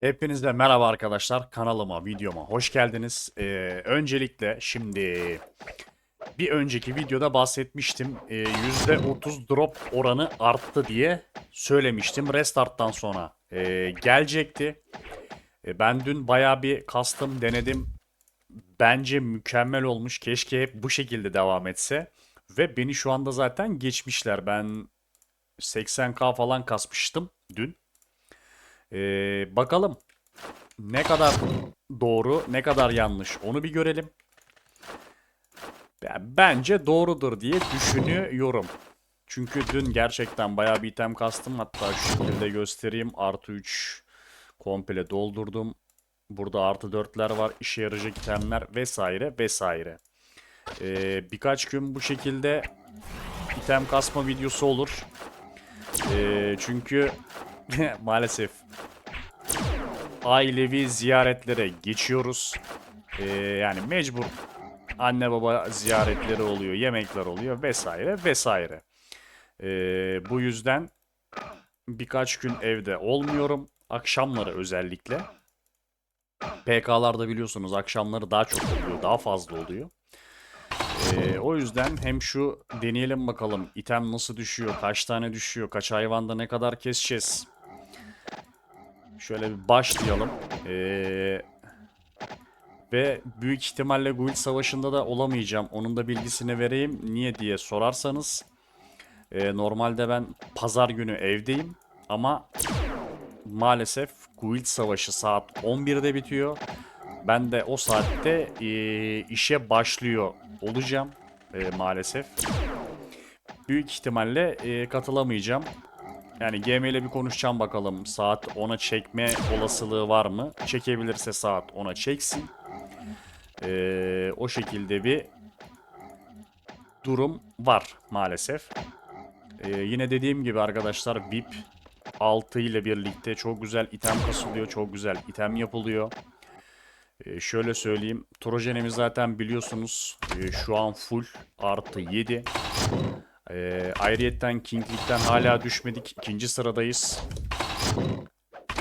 Hepinize merhaba arkadaşlar. Kanalıma, videoma hoş geldiniz. Ee, öncelikle şimdi bir önceki videoda bahsetmiştim. Ee, %30 drop oranı arttı diye söylemiştim. Restart'tan sonra ee, gelecekti. Ee, ben dün baya bir custom denedim. Bence mükemmel olmuş. Keşke hep bu şekilde devam etse. Ve beni şu anda zaten geçmişler. Ben 80k falan kasmıştım dün. Ee, bakalım ne kadar doğru, ne kadar yanlış onu bir görelim. Ben- Bence doğrudur diye düşünüyorum. Çünkü dün gerçekten bayağı bir item kastım. Hatta şu şekilde göstereyim. Artı 3 komple doldurdum. Burada artı 4'ler var. işe yarayacak itemler vesaire vesaire. Ee, birkaç gün bu şekilde item kasma videosu olur. Ee, çünkü maalesef ailevi ziyaretlere geçiyoruz. Ee, yani mecbur anne baba ziyaretleri oluyor, yemekler oluyor vesaire vesaire. Ee, bu yüzden birkaç gün evde olmuyorum. Akşamları özellikle. PK'larda biliyorsunuz akşamları daha çok oluyor, daha fazla oluyor. Ee, o yüzden hem şu deneyelim bakalım item nasıl düşüyor, kaç tane düşüyor, kaç hayvanda ne kadar keseceğiz. Şöyle bir başlayalım. Ee, ve büyük ihtimalle Guild Savaşı'nda da olamayacağım. Onun da bilgisini vereyim. Niye diye sorarsanız. ee, normalde ben pazar günü evdeyim. Ama maalesef Guild Savaşı saat 11'de bitiyor. Ben de o saatte ee, işe başlıyor olacağım ee, maalesef. Büyük ihtimalle ee, katılamayacağım. Yani GM ile bir konuşacağım bakalım. Saat 10'a çekme olasılığı var mı? Çekebilirse saat 10'a çeksin. Ee, o şekilde bir durum var maalesef. Ee, yine dediğim gibi arkadaşlar VIP 6 ile birlikte çok güzel item kasılıyor. Çok güzel item yapılıyor. Ee, şöyle söyleyeyim. Trojenimiz zaten biliyorsunuz e, şu an full artı 7. Ee, ayrıyetten King League'den hala düşmedik. İkinci sıradayız.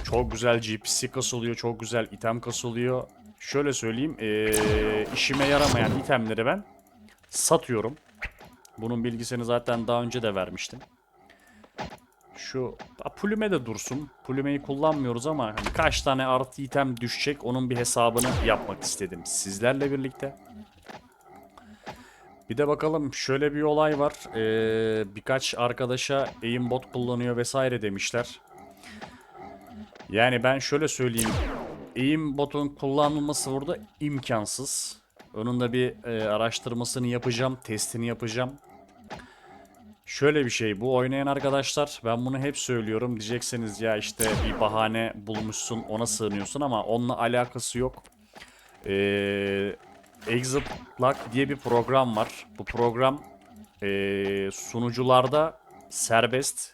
Çok güzel GPC kasılıyor. Çok güzel item kasılıyor. Şöyle söyleyeyim. ee, işime yaramayan itemleri ben satıyorum. Bunun bilgisini zaten daha önce de vermiştim. Şu a, Plüme de dursun. Plümeyi kullanmıyoruz ama hani kaç tane artı item düşecek onun bir hesabını yapmak istedim sizlerle birlikte. Bir de bakalım şöyle bir olay var. Ee, birkaç arkadaşa aimbot kullanıyor vesaire demişler. Yani ben şöyle söyleyeyim. Aimbot'un kullanılması burada imkansız. Onun da bir e, araştırmasını yapacağım, testini yapacağım. Şöyle bir şey bu oynayan arkadaşlar ben bunu hep söylüyorum diyeceksiniz ya işte bir bahane bulmuşsun ona sığınıyorsun ama onunla alakası yok. Ee, Exit Lock diye bir program var. Bu program ee, sunucularda serbest.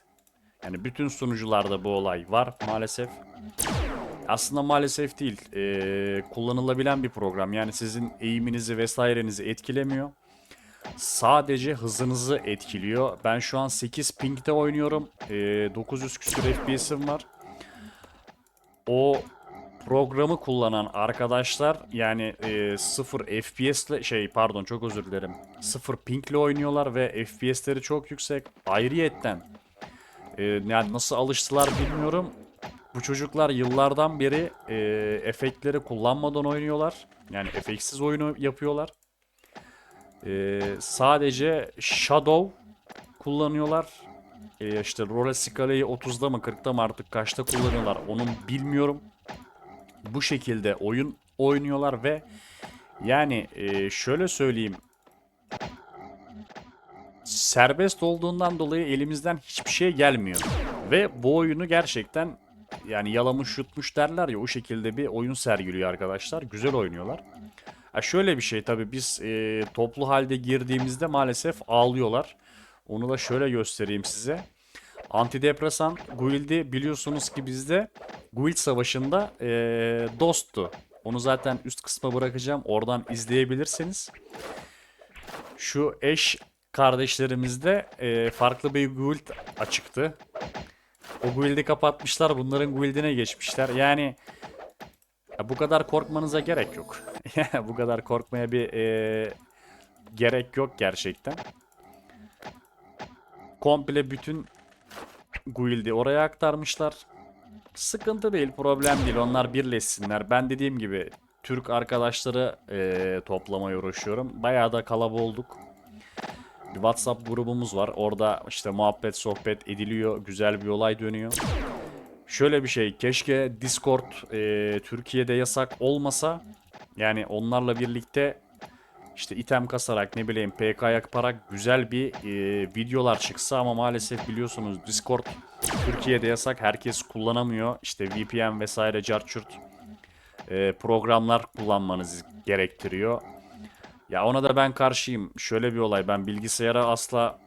Yani bütün sunucularda bu olay var maalesef. Aslında maalesef değil. ee, kullanılabilen bir program. Yani sizin eğiminizi vesairenizi etkilemiyor. Sadece hızınızı etkiliyor. Ben şu an 8 ping'de oynuyorum. Ee, 900 küsur FPS'im var. O programı kullanan arkadaşlar yani e, 0 FPS'le şey pardon çok özür dilerim. 0 pingle oynuyorlar ve FPS'leri çok yüksek. Ayrıyetten e, yani nasıl alıştılar bilmiyorum. Bu çocuklar yıllardan beri e, efektleri kullanmadan oynuyorlar. Yani efektsiz oyunu yapıyorlar. E, sadece Shadow kullanıyorlar. E, işte role skalayı 30'da mı 40'da mı artık kaçta kullanıyorlar onun bilmiyorum. Bu şekilde oyun oynuyorlar ve yani e, şöyle söyleyeyim. Serbest olduğundan dolayı elimizden hiçbir şey gelmiyor. Ve bu oyunu gerçekten yani yalamış yutmuş derler ya o şekilde bir oyun sergiliyor arkadaşlar. Güzel oynuyorlar. Ha şöyle bir şey tabii biz e, toplu halde girdiğimizde maalesef ağlıyorlar. Onu da şöyle göstereyim size. Antidepresan Guild'i biliyorsunuz ki bizde Guild Savaşı'nda e, dosttu. Onu zaten üst kısma bırakacağım. Oradan izleyebilirsiniz. Şu eş kardeşlerimizde e, farklı bir guild açıktı. O guild'i kapatmışlar. Bunların guild'ine geçmişler. Yani ya bu kadar korkmanıza gerek yok. Bu kadar korkmaya bir e, gerek yok gerçekten. Komple bütün guild'i oraya aktarmışlar. Sıkıntı değil, problem değil. Onlar birleşsinler. Ben dediğim gibi Türk arkadaşları e, toplamaya uğraşıyorum. Bayağı da kalabalık olduk. Bir WhatsApp grubumuz var. Orada işte muhabbet, sohbet ediliyor. Güzel bir olay dönüyor. Şöyle bir şey. Keşke Discord e, Türkiye'de yasak olmasa. Yani onlarla birlikte işte item kasarak ne bileyim PK yaparak güzel bir e, videolar çıksa ama maalesef biliyorsunuz Discord Türkiye'de yasak. Herkes kullanamıyor. İşte VPN vesaire carçurt e, programlar kullanmanız gerektiriyor. Ya ona da ben karşıyım. Şöyle bir olay. Ben bilgisayara asla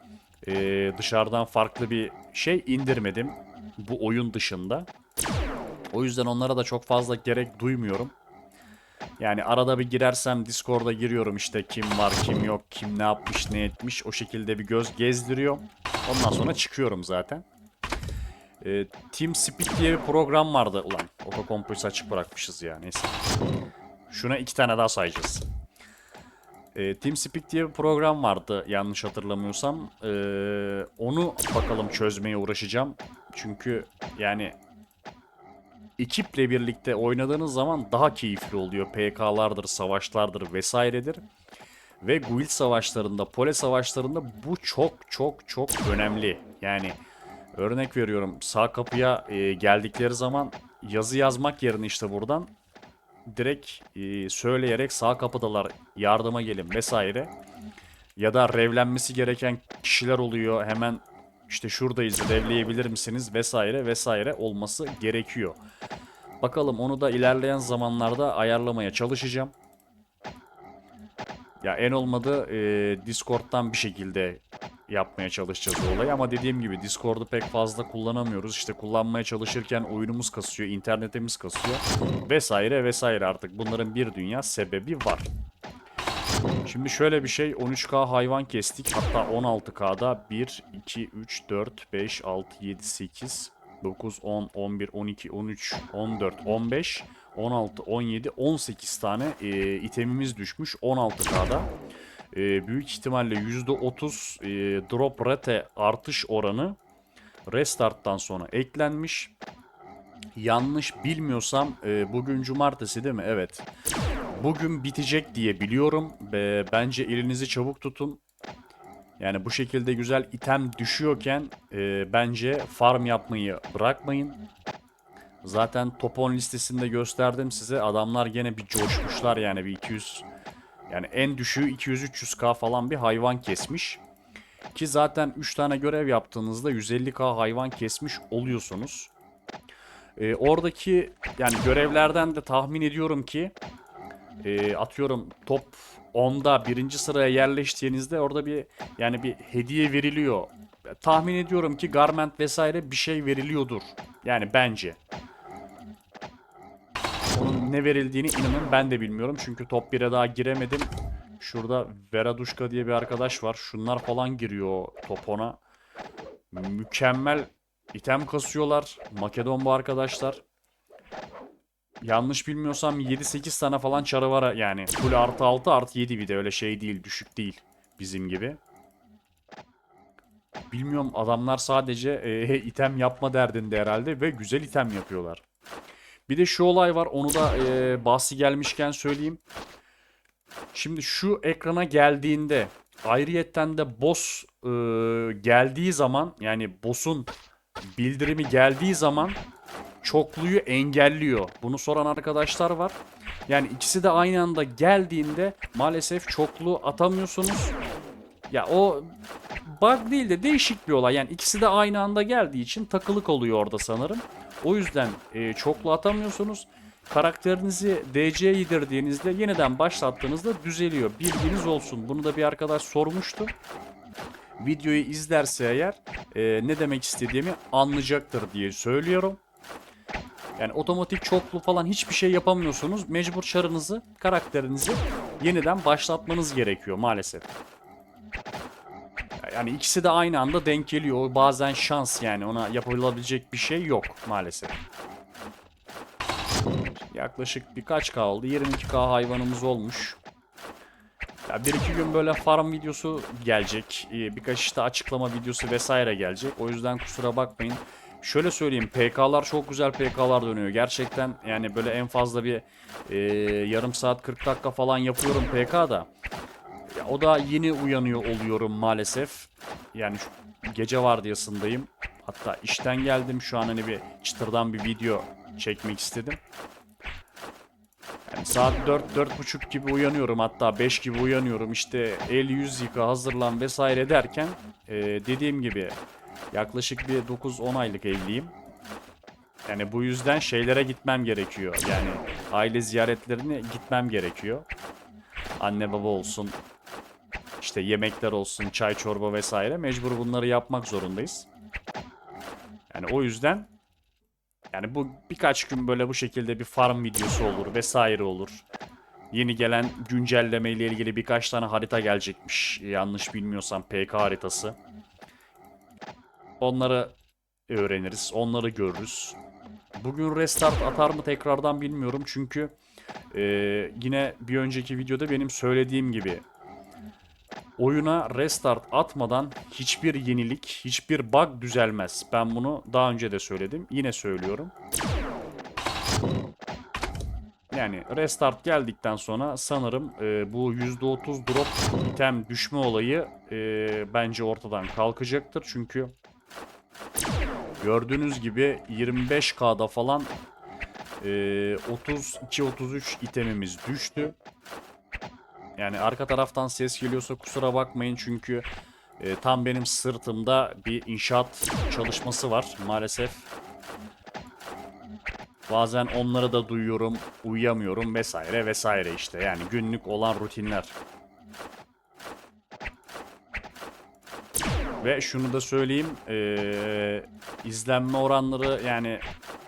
e, dışarıdan farklı bir şey indirmedim. Bu oyun dışında. O yüzden onlara da çok fazla gerek duymuyorum. Yani arada bir girersem Discord'a giriyorum işte kim var kim yok kim ne yapmış ne etmiş o şekilde bir göz gezdiriyorum. Ondan sonra çıkıyorum zaten. Ee, TeamSpeak diye bir program vardı. Ulan Autocompose'u açık bırakmışız ya neyse. Şuna iki tane daha sayacağız. Ee, TeamSpeak diye bir program vardı yanlış hatırlamıyorsam. Ee, onu bakalım çözmeye uğraşacağım. Çünkü yani ekiple birlikte oynadığınız zaman daha keyifli oluyor. PK'lardır, savaşlardır vesairedir. Ve guild savaşlarında, pole savaşlarında bu çok çok çok önemli. Yani örnek veriyorum sağ kapıya e, geldikleri zaman yazı yazmak yerine işte buradan direkt e, söyleyerek sağ kapıdalar yardıma gelin vesaire. Ya da revlenmesi gereken kişiler oluyor hemen işte şuradayız revleyebilir misiniz vesaire vesaire olması gerekiyor. Bakalım onu da ilerleyen zamanlarda ayarlamaya çalışacağım. Ya en olmadı e, Discord'dan bir şekilde yapmaya çalışacağız olayı ama dediğim gibi Discord'u pek fazla kullanamıyoruz. İşte kullanmaya çalışırken oyunumuz kasıyor, internetimiz kasıyor vesaire vesaire artık bunların bir dünya sebebi var. Şimdi şöyle bir şey 13K hayvan kestik hatta 16K'da 1, 2, 3, 4, 5, 6, 7, 8, 9, 10, 11, 12, 13, 14, 15, 16, 17, 18 tane e, itemimiz düşmüş 16K'da. E, büyük ihtimalle %30 e, drop rate artış oranı restarttan sonra eklenmiş. Yanlış bilmiyorsam e, bugün cumartesi değil mi? Evet. Bugün bitecek diye biliyorum. Be, bence elinizi çabuk tutun. Yani bu şekilde güzel item düşüyorken e, bence farm yapmayı bırakmayın. Zaten top 10 listesinde gösterdim size. Adamlar gene bir coşmuşlar yani bir 200 yani en düşüğü 200-300k falan bir hayvan kesmiş. Ki zaten 3 tane görev yaptığınızda 150k hayvan kesmiş oluyorsunuz. E, oradaki yani görevlerden de tahmin ediyorum ki e, atıyorum top 10'da birinci sıraya yerleştiğinizde orada bir yani bir hediye veriliyor. Tahmin ediyorum ki garment vesaire bir şey veriliyordur. Yani bence. Onun ne verildiğini inanın ben de bilmiyorum. Çünkü top 1'e daha giremedim. Şurada Veraduşka diye bir arkadaş var. Şunlar falan giriyor top 10'a. Mükemmel item kasıyorlar. Makedon bu arkadaşlar. Yanlış bilmiyorsam 7-8 tane falan çarı var yani. Full artı 6 artı 7 bir de öyle şey değil düşük değil bizim gibi. Bilmiyorum adamlar sadece e, item yapma derdinde herhalde ve güzel item yapıyorlar. Bir de şu olay var onu da e, bahsi gelmişken söyleyeyim. Şimdi şu ekrana geldiğinde ayrıyetten de boss e, geldiği zaman yani boss'un bildirimi geldiği zaman çokluyu engelliyor. Bunu soran arkadaşlar var. Yani ikisi de aynı anda geldiğinde maalesef çoklu atamıyorsunuz. Ya o bug değil de değişik bir olay. Yani ikisi de aynı anda geldiği için takılık oluyor orada sanırım. O yüzden e, çoklu atamıyorsunuz. Karakterinizi DC'ye yedirdiğinizde yeniden başlattığınızda düzeliyor. Bilginiz olsun. Bunu da bir arkadaş sormuştu. Videoyu izlerse eğer e, ne demek istediğimi anlayacaktır diye söylüyorum. Yani otomatik çoklu falan hiçbir şey yapamıyorsunuz. Mecbur çarınızı, karakterinizi yeniden başlatmanız gerekiyor maalesef. Yani ikisi de aynı anda denk geliyor. Bazen şans yani ona yapılabilecek bir şey yok maalesef. Yaklaşık birkaç kaldı. 22k hayvanımız olmuş. Ya bir iki gün böyle farm videosu gelecek. Ee, Birkaç işte açıklama videosu vesaire gelecek. O yüzden kusura bakmayın. Şöyle söyleyeyim PK'lar çok güzel PK'lar dönüyor. Gerçekten yani böyle en fazla bir e, yarım saat 40 dakika falan yapıyorum PK'da. Ya o da yeni uyanıyor oluyorum maalesef. Yani şu gece vardiyasındayım. Hatta işten geldim. Şu an hani bir çıtırdan bir video çekmek istedim. Yani saat 4 4.30 gibi uyanıyorum hatta 5 gibi uyanıyorum işte el yüz yıka hazırlan vesaire derken e, dediğim gibi yaklaşık bir 9-10 aylık evliyim. Yani bu yüzden şeylere gitmem gerekiyor. Yani aile ziyaretlerine gitmem gerekiyor. Anne baba olsun, işte yemekler olsun, çay çorba vesaire mecbur bunları yapmak zorundayız. Yani o yüzden yani bu birkaç gün böyle bu şekilde bir farm videosu olur vesaire olur. Yeni gelen güncelleme ile ilgili birkaç tane harita gelecekmiş. Yanlış bilmiyorsam PK haritası. Onları öğreniriz, onları görürüz. Bugün restart atar mı tekrardan bilmiyorum çünkü e, yine bir önceki videoda benim söylediğim gibi oyuna restart atmadan hiçbir yenilik, hiçbir bug düzelmez. Ben bunu daha önce de söyledim. Yine söylüyorum. Yani restart geldikten sonra sanırım e, bu %30 drop item düşme olayı e, bence ortadan kalkacaktır. Çünkü gördüğünüz gibi 25K'da falan e, 32-33 itemimiz düştü. Yani arka taraftan ses geliyorsa kusura bakmayın çünkü e, tam benim sırtımda bir inşaat çalışması var maalesef. Bazen onları da duyuyorum, uyuyamıyorum vesaire vesaire işte. Yani günlük olan rutinler. Ve şunu da söyleyeyim, eee, izlenme oranları yani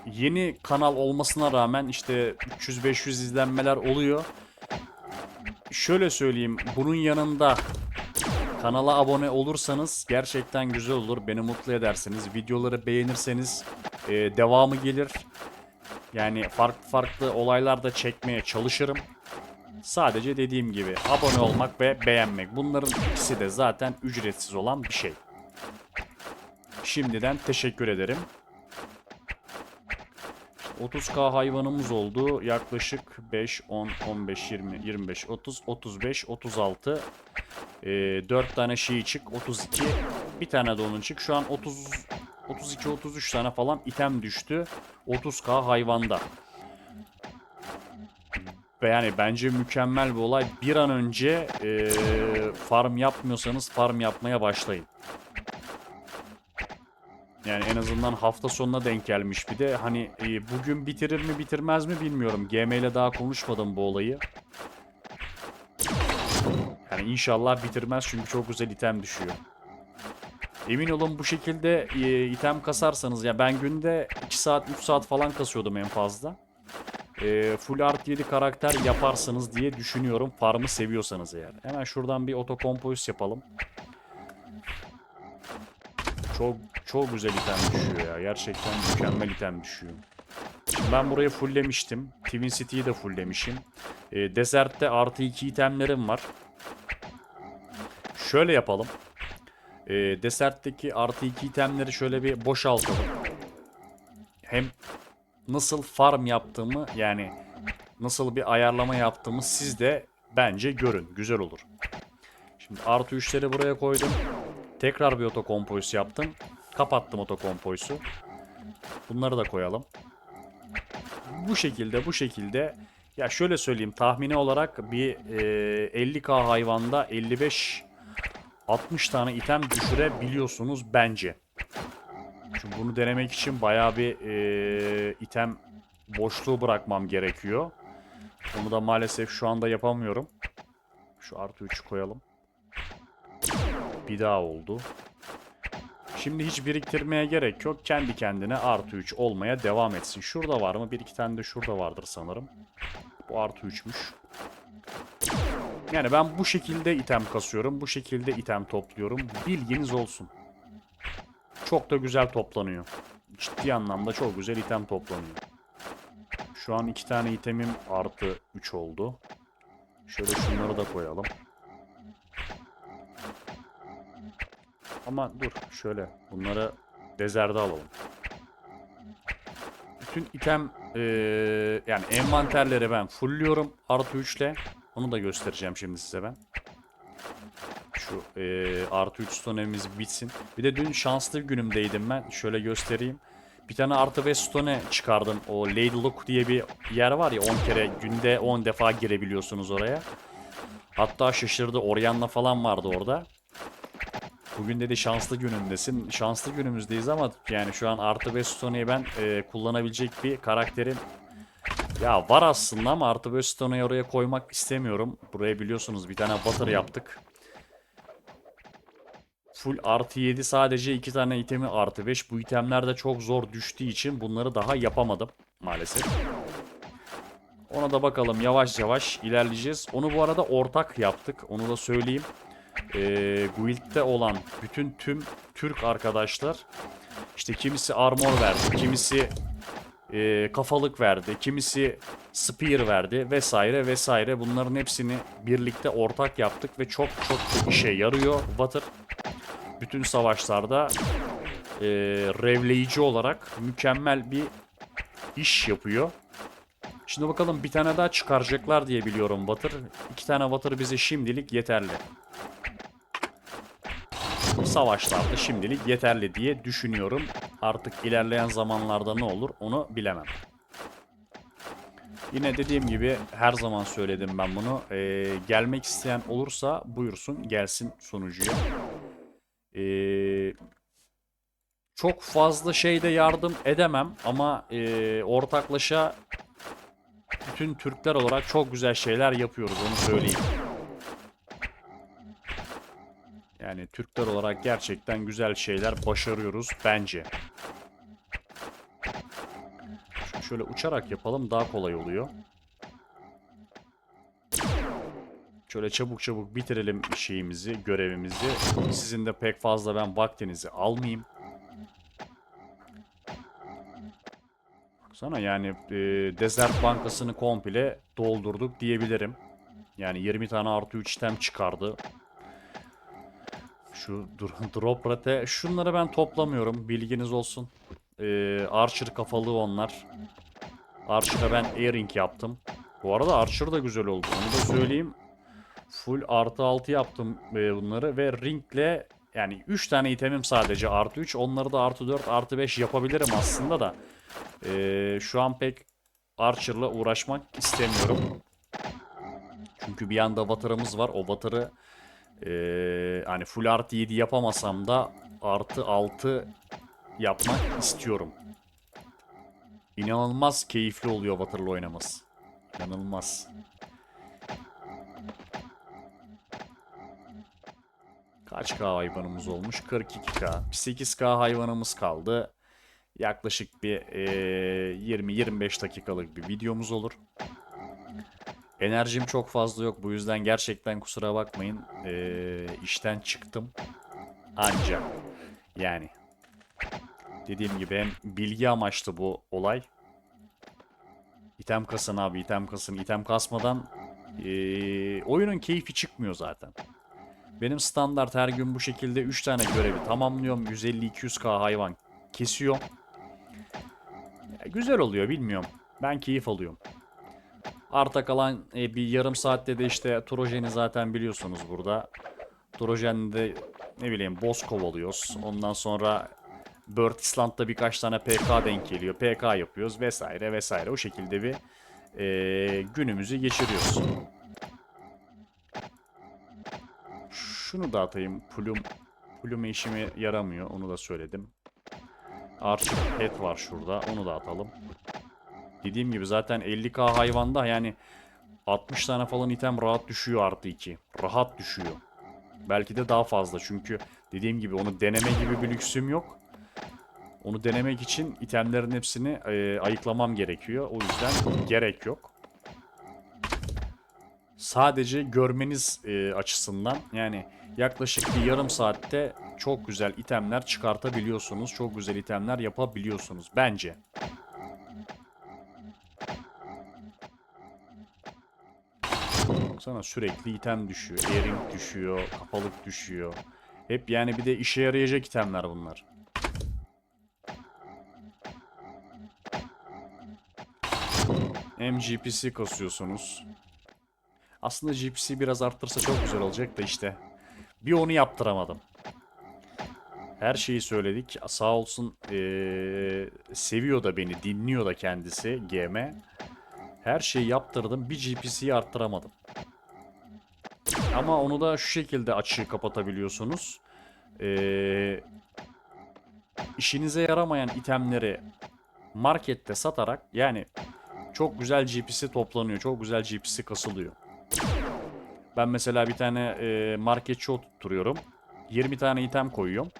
yeni kanal olmasına rağmen işte 300-500 izlenmeler oluyor. Şöyle söyleyeyim, bunun yanında kanala abone olursanız gerçekten güzel olur. Beni mutlu edersiniz. Videoları beğenirseniz eee, devamı gelir. Yani farklı farklı olaylar da çekmeye çalışırım. Sadece dediğim gibi abone olmak ve beğenmek. Bunların ikisi de zaten ücretsiz olan bir şey. Şimdiden teşekkür ederim. 30k hayvanımız oldu. Yaklaşık 5, 10, 15, 20, 25, 30, 35, 36. Ee, 4 tane şey çık. 32. Bir tane de onun çık. Şu an 30, 32, 33 tane falan item düştü. 30k hayvanda. Ve yani bence mükemmel bir olay. Bir an önce eee, farm yapmıyorsanız farm yapmaya başlayın. Yani en azından hafta sonuna denk gelmiş bir de hani e, bugün bitirir mi bitirmez mi bilmiyorum. GM ile daha konuşmadım bu olayı. Yani inşallah bitirmez çünkü çok güzel item düşüyor. Emin olun bu şekilde e, item kasarsanız ya ben günde 2 saat 3 saat falan kasıyordum en fazla. E, full art 7 karakter yaparsınız diye düşünüyorum farmı seviyorsanız eğer. Hemen şuradan bir auto compose yapalım. Çok çok güzel item düşüyor ya. Gerçekten mükemmel item düşüyor. Ben burayı fulllemiştim. Twin City'yi de fulllemişim. E, Desert'te artı 2 itemlerim var. Şöyle yapalım. E, Desert'teki artı 2 itemleri şöyle bir boşaltalım. Hem nasıl farm yaptığımı yani nasıl bir ayarlama yaptığımı siz de bence görün. Güzel olur. Şimdi artı 3'leri buraya koydum. Tekrar bir otokompoys yaptım. Kapattım otokompoysu. Bunları da koyalım. Bu şekilde bu şekilde ya şöyle söyleyeyim tahmini olarak bir e, 50k hayvanda 55 60 tane item düşürebiliyorsunuz bence. Çünkü bunu denemek için bayağı bir e, item boşluğu bırakmam gerekiyor. Onu da maalesef şu anda yapamıyorum. Şu artı 3'ü koyalım. Bir daha oldu. Şimdi hiç biriktirmeye gerek yok. Kendi kendine artı 3 olmaya devam etsin. Şurada var mı? Bir iki tane de şurada vardır sanırım. Bu artı 3'müş. Yani ben bu şekilde item kasıyorum. Bu şekilde item topluyorum. Bilginiz olsun. Çok da güzel toplanıyor. Ciddi anlamda çok güzel item toplanıyor. Şu an iki tane itemim artı 3 oldu. Şöyle şunları da koyalım. Ama dur şöyle bunları dezerde alalım. Bütün item eee, yani envanterleri ben fullliyorum artı 3 ile. Onu da göstereceğim şimdi size ben. Şu eee, artı 3 stone'imiz bitsin. Bir de dün şanslı bir günümdeydim ben. Şöyle göstereyim. Bir tane artı 5 stone çıkardım. O Lady Look diye bir yer var ya 10 kere günde 10 defa girebiliyorsunuz oraya. Hatta şaşırdı. Oryan'la falan vardı orada. Bugün dedi şanslı günündesin. Şanslı günümüzdeyiz ama yani şu an artı 5 stone'yi ben e, kullanabilecek bir karakterim ya var aslında ama artı 5 stone'yu oraya koymak istemiyorum. Buraya biliyorsunuz bir tane butter yaptık. Full artı 7 sadece 2 tane itemi artı 5. Bu itemler de çok zor düştüğü için bunları daha yapamadım maalesef. Ona da bakalım yavaş yavaş ilerleyeceğiz. Onu bu arada ortak yaptık. Onu da söyleyeyim. Ee, Guild'de olan bütün tüm Türk arkadaşlar işte kimisi armor verdi, kimisi e, kafalık verdi, kimisi spear verdi vesaire vesaire. Bunların hepsini birlikte ortak yaptık ve çok çok da işe yarıyor Water. Bütün savaşlarda e, revleyici olarak mükemmel bir iş yapıyor. Şimdi bakalım bir tane daha çıkaracaklar diye biliyorum Water. İki tane Water bize şimdilik yeterli. Savaşlarda şimdilik yeterli diye düşünüyorum. Artık ilerleyen zamanlarda ne olur onu bilemem. Yine dediğim gibi her zaman söyledim ben bunu. Ee, gelmek isteyen olursa buyursun gelsin sunucuya. Ee, çok fazla şeyde yardım edemem ama e, ortaklaşa bütün Türkler olarak çok güzel şeyler yapıyoruz onu söyleyeyim. Yani Türkler olarak gerçekten güzel şeyler başarıyoruz bence. Şu- Şöyle uçarak yapalım daha kolay oluyor. Şöyle çabuk çabuk bitirelim şeyimizi, görevimizi. Sizin de pek fazla ben vaktinizi almayayım. Baksana yani e, Desert Bankası'nı komple doldurduk diyebilirim. Yani 20 tane artı 3 item çıkardı. Şu drop rate şunları ben toplamıyorum bilginiz olsun. Ee, Archer kafalı onlar. Archer'a ben airing yaptım. Bu arada Archer da güzel oldu onu da söyleyeyim. Full artı 6 yaptım e, bunları ve ringle yani 3 tane itemim sadece artı 3 onları da artı 4 artı 5 yapabilirim aslında da. Ee, şu an pek Archer'la uğraşmak istemiyorum. Çünkü bir yanda Water'ımız var. O Water'ı ee, hani full artı 7 yapamasam da artı 6 yapmak istiyorum. İnanılmaz keyifli oluyor Water'la oynaması. İnanılmaz. Kaç K hayvanımız olmuş? 42K. Bir 8K hayvanımız kaldı. Yaklaşık bir ee, 20-25 dakikalık bir videomuz olur. Enerjim çok fazla yok. Bu yüzden gerçekten kusura bakmayın. Ee, işten çıktım. Anca. Yani. Dediğim gibi hem bilgi amaçlı bu olay. İtem kasın abi item kasın. İtem kasmadan ee, oyunun keyfi çıkmıyor zaten. Benim standart her gün bu şekilde 3 tane görevi tamamlıyorum. 150-200k hayvan kesiyorum. Ya, güzel oluyor bilmiyorum. Ben keyif alıyorum. Arta kalan e, bir yarım saatte de işte Trojen'i zaten biliyorsunuz burada. Trojen'de ne bileyim boss kovalıyoruz. Ondan sonra Bird Island'da birkaç tane PK denk geliyor. PK yapıyoruz vesaire vesaire. O şekilde bir e, günümüzü geçiriyoruz. Şunu da atayım. Plum, Plum işime yaramıyor. Onu da söyledim. Archer Head var şurada. Onu da atalım. Dediğim gibi zaten 50k hayvanda yani 60 tane falan item rahat düşüyor artı 2. Rahat düşüyor. Belki de daha fazla çünkü dediğim gibi onu deneme gibi bir lüksüm yok. Onu denemek için itemlerin hepsini e, ayıklamam gerekiyor. O yüzden gerek yok. Sadece görmeniz e, açısından yani yaklaşık bir yarım saatte çok güzel itemler çıkartabiliyorsunuz. Çok güzel itemler yapabiliyorsunuz bence. Sana sürekli item düşüyor. Earring düşüyor. Kapalık düşüyor. Hep yani bir de işe yarayacak itemler bunlar. GPC kasıyorsunuz. Aslında GPC biraz arttırsa çok güzel olacak da işte. Bir onu yaptıramadım. Her şeyi söyledik. Sağ olsun eee, seviyor da beni, dinliyor da kendisi GM. Her şeyi yaptırdım. Bir GPC'yi arttıramadım. Ama onu da şu şekilde açığı kapatabiliyorsunuz. Ee, işinize yaramayan itemleri markette satarak yani çok güzel GP'si toplanıyor. Çok güzel GP'si kasılıyor. Ben mesela bir tane e, marketçi oturtuyorum. 20 tane item koyuyorum.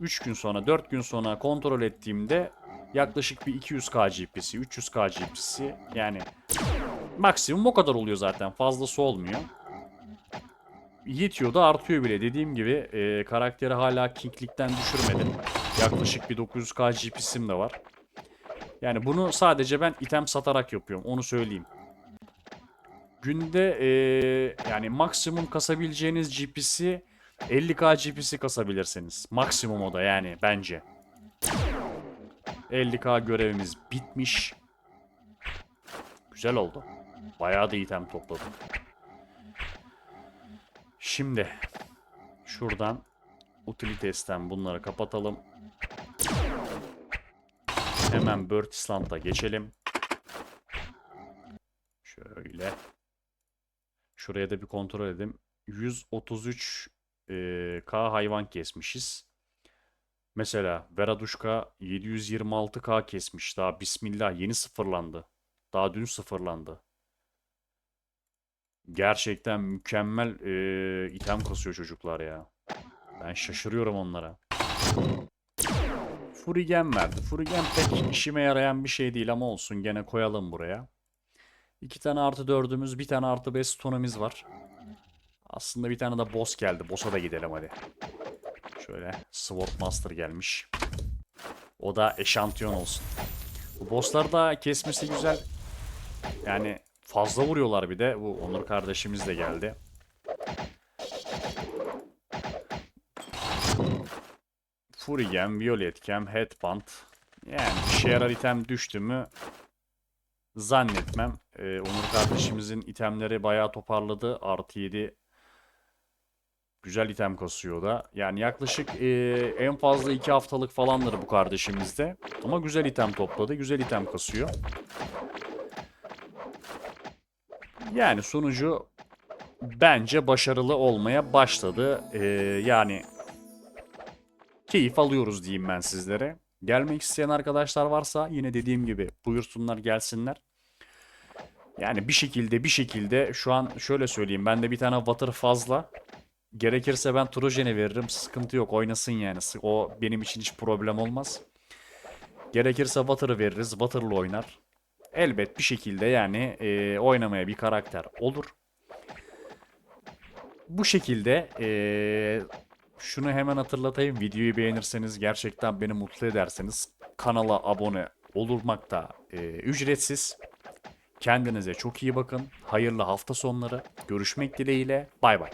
3 gün sonra 4 gün sonra kontrol ettiğimde yaklaşık bir 200k GP'si 300k GP'si yani maksimum o kadar oluyor zaten fazlası olmuyor. Yetiyor da artıyor bile. Dediğim gibi e, karakteri hala King'likten düşürmedim. Yaklaşık bir 900k GP'sim de var. Yani bunu sadece ben item satarak yapıyorum. Onu söyleyeyim. Günde e, yani maksimum kasabileceğiniz GP'si 50k GP'si kasabilirsiniz. Maksimum o da yani bence. 50k görevimiz bitmiş. Güzel oldu. Bayağı da item topladık. Şimdi şuradan utilites'ten bunları kapatalım. Hemen Bird Island'a geçelim. Şöyle. Şuraya da bir kontrol edelim. 133 e, K hayvan kesmişiz. Mesela Veraduşka 726K kesmiş. Daha bismillah yeni sıfırlandı. Daha dün sıfırlandı. Gerçekten mükemmel e, item kasıyor çocuklar ya. Ben şaşırıyorum onlara. Furigen verdi. Furigen pek işime yarayan bir şey değil ama olsun gene koyalım buraya. İki tane artı dördümüz, bir tane artı beş stonumuz var. Aslında bir tane de boss geldi. Boss'a da gidelim hadi. Şöyle Sword Master gelmiş. O da eşantiyon olsun. Bu bosslar da kesmesi güzel. Yani fazla vuruyorlar bir de. Bu Onur kardeşimiz de geldi. Furigen, Violet Gem, Headband. Yani işe yarar item düştü mü zannetmem. Ee, Onur kardeşimizin itemleri bayağı toparladı. Artı 7 güzel item kasıyor da. Yani yaklaşık e, en fazla 2 haftalık falandır bu kardeşimizde. Ama güzel item topladı. Güzel item kasıyor. Yani sonucu bence başarılı olmaya başladı. Ee, yani keyif alıyoruz diyeyim ben sizlere. Gelmek isteyen arkadaşlar varsa yine dediğim gibi buyursunlar gelsinler. Yani bir şekilde bir şekilde şu an şöyle söyleyeyim bende bir tane water fazla. Gerekirse ben Trojen'e veririm sıkıntı yok oynasın yani o benim için hiç problem olmaz. Gerekirse Water'ı veririz Water'la oynar. Elbet bir şekilde yani e, oynamaya bir karakter olur. Bu şekilde e, şunu hemen hatırlatayım. Videoyu beğenirseniz gerçekten beni mutlu ederseniz kanala abone olmak da e, ücretsiz. Kendinize çok iyi bakın. Hayırlı hafta sonları. Görüşmek dileğiyle. Bay bay.